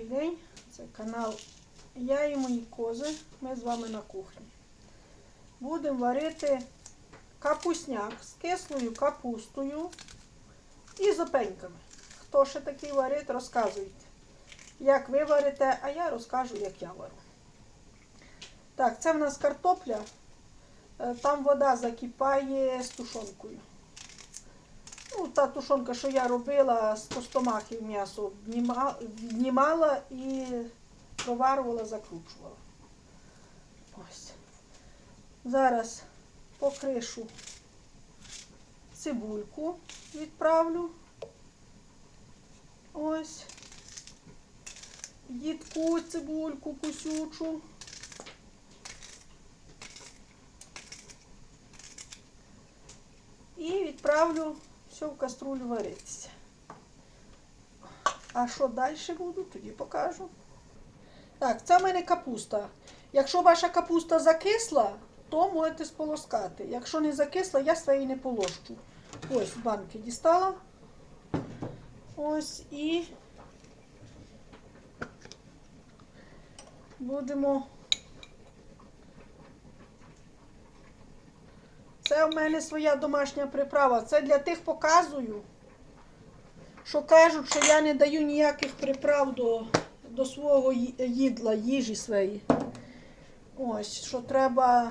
Добрий день, це канал Я і мої кози. Ми з вами на кухні. Будемо варити капусняк з кислою капустою і з. Хто ще такий варить, розказуйте. Як ви варите, а я розкажу, як я варю. Так, це в нас картопля. Е, Там вода закипає з тушонкою. Та тушонка, що я робила з костомахів м'ясо, віднімала і проварувала, закручувала. Ось. Зараз покришу цибульку відправлю. Ось. Їдку цибульку кусючу. І відправлю все в каструлю варитися. А що далі буду, тоді покажу. Так, це в мене капуста. Якщо ваша капуста закисла, то можете сполоскати. Якщо не закисла, я своєї не положу. Ось банки дістала. Ось і будемо. Це в мене своя домашня приправа. Це для тих показую, що кажуть, що я не даю ніяких приправ до, до свого їдла, їжі своєї. Ось, що треба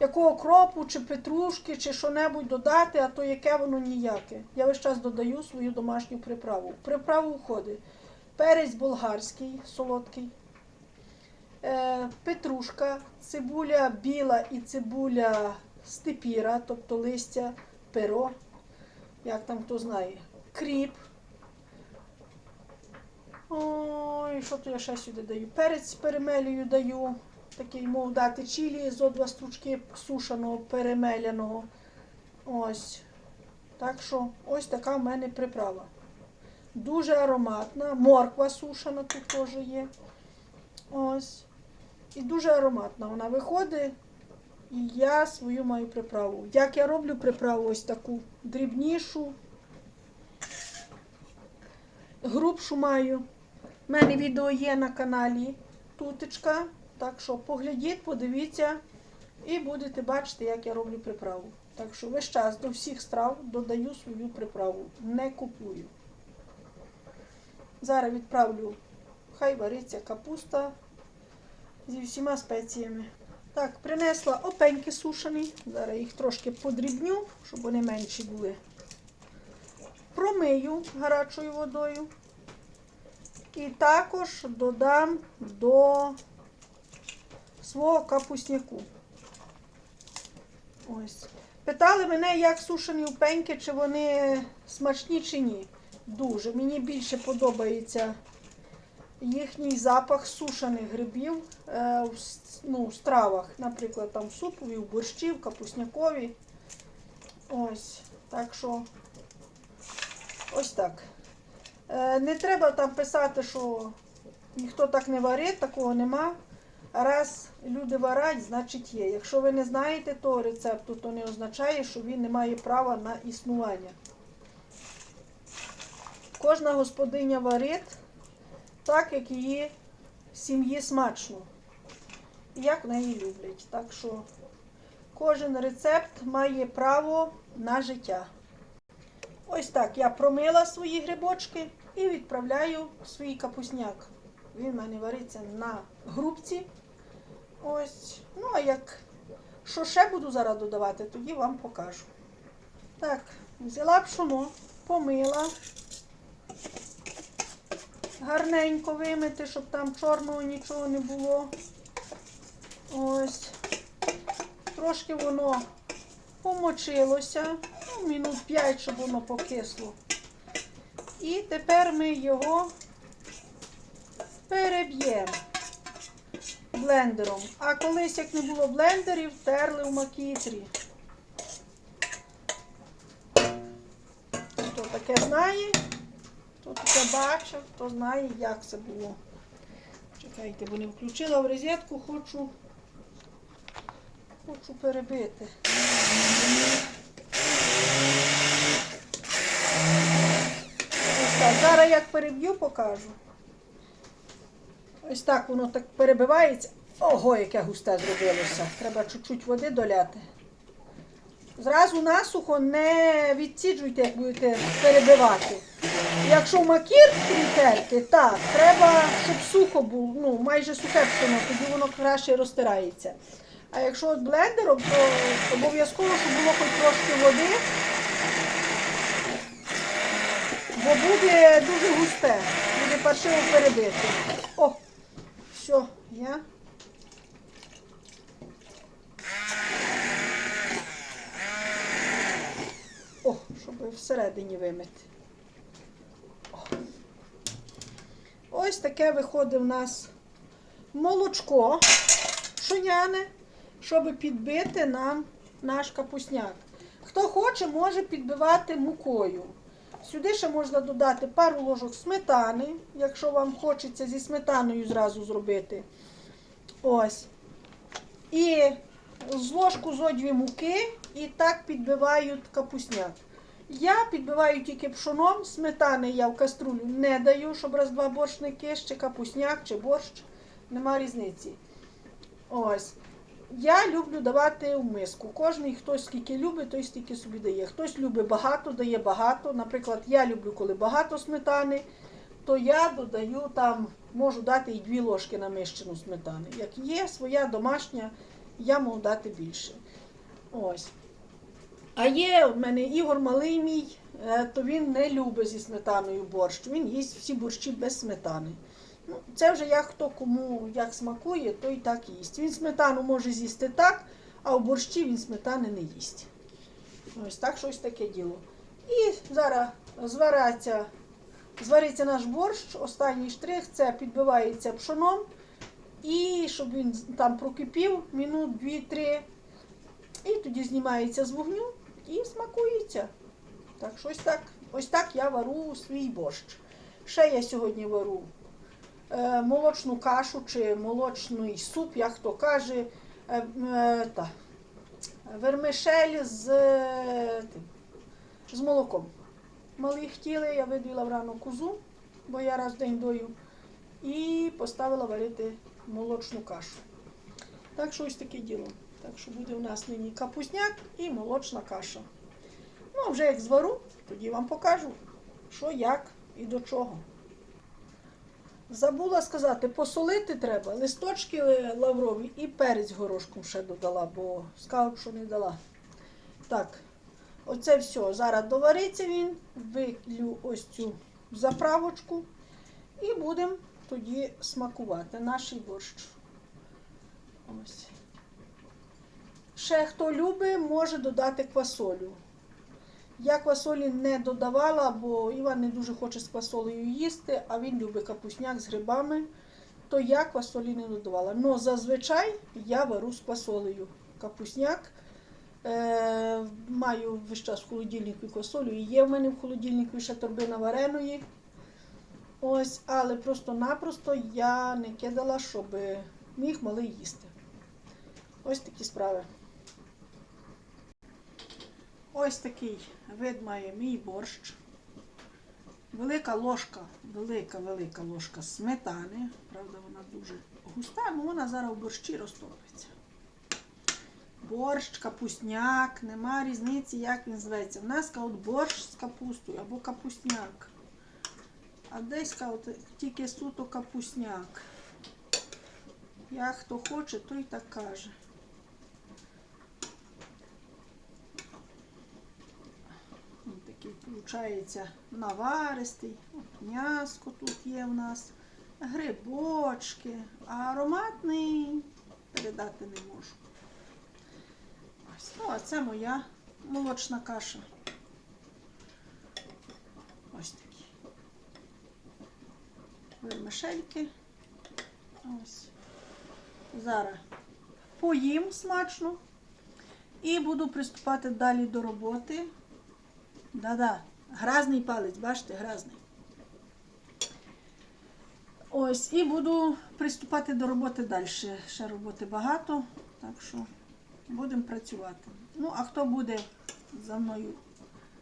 якого кропу, чи петрушки, чи що-небудь додати, а то яке воно ніяке. Я весь час додаю свою домашню приправу. Приправу входить перець болгарський, солодкий, е, петрушка, цибуля біла і цибуля степіра, тобто листя, перо, як там хто знає, кріп. Ой, що то я ще сюди даю? Перець перемелюю даю. Такий мов дати чилі зо два стручки сушеного, перемеляного. Ось. Так що ось така в мене приправа. Дуже ароматна. Морква сушена тут теж є. Ось. І дуже ароматна вона виходить. І я свою маю приправу. Як я роблю приправу ось таку дрібнішу, грубшу маю. У мене відео є на каналі Тутечка. Так що поглядіть, подивіться і будете бачити, як я роблю приправу. Так що весь час до всіх страв додаю свою приправу. Не купую. Зараз відправлю, хай вариться капуста зі всіма спеціями. Так, принесла опеньки сушені. Зараз їх трошки подрібню, щоб вони менші були. Промию гарячою водою. І також додам до свого капусняку. Ось. Питали мене, як сушені опеньки, чи вони смачні чи ні. Дуже. Мені більше подобається їхній запах сушених грибів е, в, ну, стравах, наприклад, там супові, в борщі, в капуснякові. Ось. Так що ось так. Е, не треба там писати, що ніхто так не варить, такого нема. Раз люди варять, значить є. Якщо ви не знаєте того рецепту, то не означає, що він не має права на існування. Кожна господиня варить так, як її сім'ї смачно. Як неї люблять. Так що кожен рецепт має право на життя. Ось так я промила свої грибочки і відправляю свій капусняк. Він в мене вариться на грубці. Ось. Ну, а як що ще буду зараз додавати, тоді вам покажу. Так, взяла пшоно, помила. Гарненько вимити, щоб там чорного нічого не було. Ось. Трошки воно помочилося. Ну, мінут 5, щоб воно покисло. І тепер ми його переб'ємо блендером. А колись, як не було блендерів, терли в макітрі. Хто таке знає, хто таке бачив, хто знає, як це було. Чекайте, бо не включила в розетку, хочу, хочу перебити. Ось так. Зараз як переб'ю, покажу. Ось так воно так перебивається. Ого, яке густе зробилося. Треба чуть-чуть води доляти. Зразу насухо не відсіджуйте, як будете перебивати. Якщо макірки терти, так, треба, щоб сухо було, ну, майже сухе пшено, тоді воно краще розтирається. А якщо от блендером, то обов'язково, щоб було хоч трошки води, бо буде дуже густе, буде паршиво перебити. О, все, я. О, всередині вимити. Ось таке виходить у нас молочко пшоняне, щоб підбити нам наш капусняк. Хто хоче, може підбивати мукою. Сюди ще можна додати пару ложок сметани, якщо вам хочеться зі сметаною зразу зробити. Ось. І з ложку зо дві муки і так підбивають капусняк. Я підбиваю тільки пшоном, сметани я в каструлю не даю, щоб раз два борщ не капусняк, чи борщ. Нема різниці. Ось. Я люблю давати в миску. Кожний, хтось скільки любить, той стільки собі дає. Хтось любить багато, дає багато. Наприклад, я люблю, коли багато сметани, то я додаю там, можу дати і дві ложки намищену сметани. Як є своя домашня, я можу дати більше. Ось. А є в мене Ігор малий мій, е, то він не любить зі сметаною борщ. Він їсть всі борщі без сметани. Ну, це вже як хто кому як смакує, той так їсть. Він сметану може з'їсти так, а в борщі він сметани не їсть. Ось так щось таке діло. І зараз звариться, звариться наш борщ. Останній штрих це підбивається пшоном. І щоб він там прокипів минут 2-3. І тоді знімається з вогню і смакується. Так, щось так, ось так я вару свій борщ. Ще я сьогодні вару е, молочну кашу чи молочний суп, як хто каже, е, е, та, вермишель з, е, з молоком. Мали хотіли, я видвіла врано козу, бо я раз в день дою, і поставила варити молочну кашу. Так що ось таке діло. Так що буде у нас нині капусняк і молочна каша. Ну, а вже як звару, тоді вам покажу, що, як і до чого. Забула сказати, посолити треба, листочки лаврові і перець горошком ще додала, бо сказав, що не дала. Так, оце все. Зараз довариться він, виклю ось цю заправочку і будемо тоді смакувати наш борщ. Ось. Ще хто любить, може додати квасолю. Я квасолі не додавала, бо Іван не дуже хоче з квасолею їсти, а він любить капусняк з грибами, то я квасолі не додавала. Но зазвичай я вару з квасолею. Капусняк е, маю весь час в холодильнику квасолю. І є в мене в холодильнику ще торбина вареної. Ось, але просто-напросто я не кидала, щоб міг малий їсти. Ось такі справи. Ось такий вид має мій борщ. Велика ложка, велика-велика ложка сметани. Правда, вона дуже густа, але вона зараз в борщі розтопиться. Борщ, капусняк, нема різниці, як він зветься. В нас кажуть борщ з капустою або капусняк. А десь кажуть тільки суто капусняк. Як хто хоче, той так каже. Він виходить, наваристий. От м'яско тут є в нас, грибочки, а ароматний передати не можу. Ось, ну, а це моя молочна каша. Ось такі. Вермишельки. Ось. Зараз поїм смачно і буду приступати далі до роботи. Да-да, гразний палець, бачите, гразний. Ось, і буду приступати до роботи далі. Ще роботи багато, так що будемо працювати. Ну, а хто буде за мною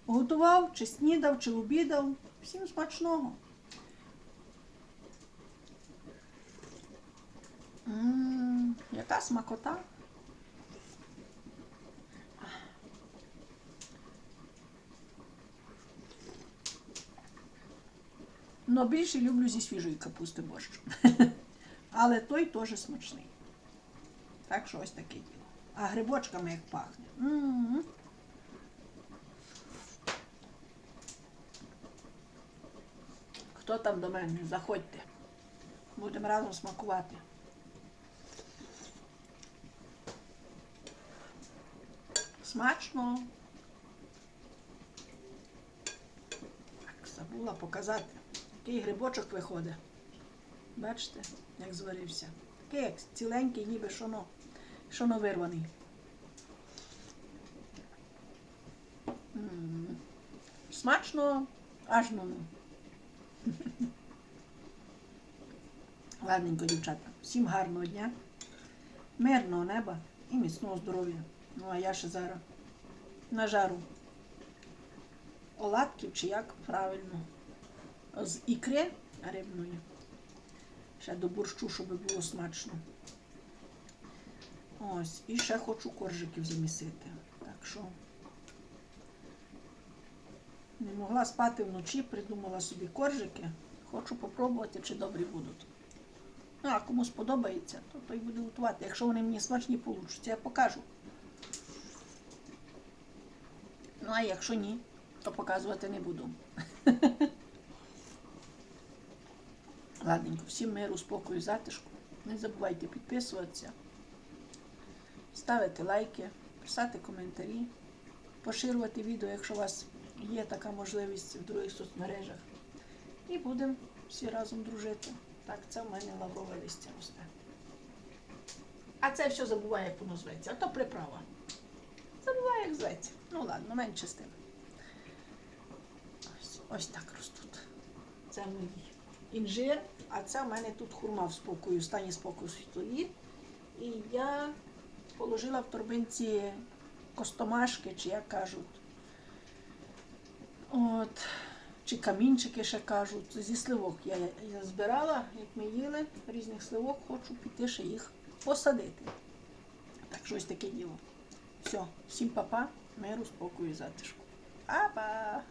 готував, чи снідав, чи обідав, всім смачного. Смакота, смакота. Но більше люблю зі свіжої капусти борщ. Але той теж смачний. Так що ось таке діло. А грибочками як пахне. Хто там до мене? Заходьте. Будемо разом смакувати. Смачно. Так, забула показати, який грибочок виходить. Бачите, як зварився. Такий як ціленький, ніби шоно, шоно вирваний. Смачно, аж ну. Ладненько, дівчата. Всім гарного дня, мирного неба і міцного здоров'я. Ну, а я ще зараз на жару оладків чи як правильно. З ікри рибної. Ще до борщу, щоб було смачно. Ось, і ще хочу коржиків замісити. Так що не могла спати вночі, придумала собі коржики. Хочу попробувати, чи добрі будуть. Ну, а кому сподобається, то той буде готувати. Якщо вони мені смачні получаться, я покажу. Ну, а якщо ні, то показувати не буду. Ладненько, всім миру, спокою, затишку. Не забувайте підписуватися, ставити лайки, писати коментарі, поширювати відео, якщо у вас є така можливість в других соцмережах. І будемо всі разом дружити. Так, це в мене лаврове листя росте. А це все забуває, як воно зветься. А то приправа. Забуває, як зветься. Ну ладно, менше з тим. Ось, ось так ростуть. Це мій інжир, а це в мене тут хурма в спокою, в стані спокою стоїть. І я положила в торбинці костомашки, чи як кажуть. От, чи камінчики ще кажуть. Зі сливок я, я збирала, як ми їли, різних сливок, хочу піти ще їх посадити. Так, щось таке діло. Все, всім папа, миру, спокою затишку. Па-па!